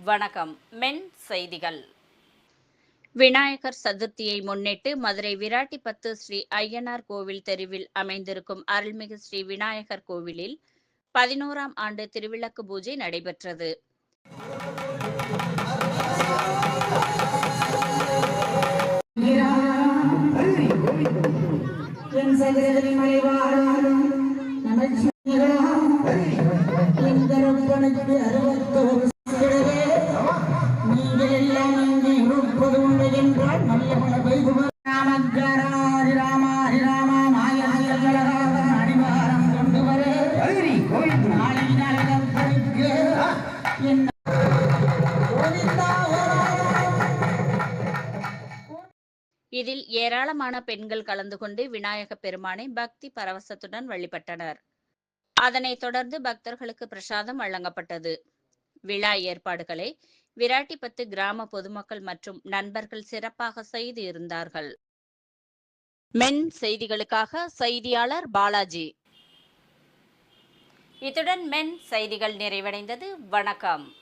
வணக்கம் மென் செய்திகள் விநாயகர் சதுர்த்தியை முன்னிட்டு மதுரை விராட்டிப்பத்து ஸ்ரீ ஐயனார் கோவில் தெருவில் அமைந்திருக்கும் அருள்மிகு ஸ்ரீ விநாயகர் கோவிலில் பதினோராம் ஆண்டு திருவிளக்கு பூஜை நடைபெற்றது அறுபத்தோரு நல்ல ராமா அடிவாரம் கொண்டு நாளை இதில் ஏராளமான பெண்கள் கலந்து கொண்டு விநாயக பெருமானை பக்தி பரவசத்துடன் வழிபட்டனர். அதனைத் தொடர்ந்து பக்தர்களுக்கு பிரசாதம் வழங்கப்பட்டது. விழா ஏற்பாடுகளை விராட்டிப்பத்து கிராம பொதுமக்கள் மற்றும் நண்பர்கள் சிறப்பாக செய்து இருந்தார்கள். மென் செய்திகளுக்காக செய்தியாளர் பாலாஜி. இத்துடன் மென் செய்திகள் நிறைவடைந்தது. வணக்கம்.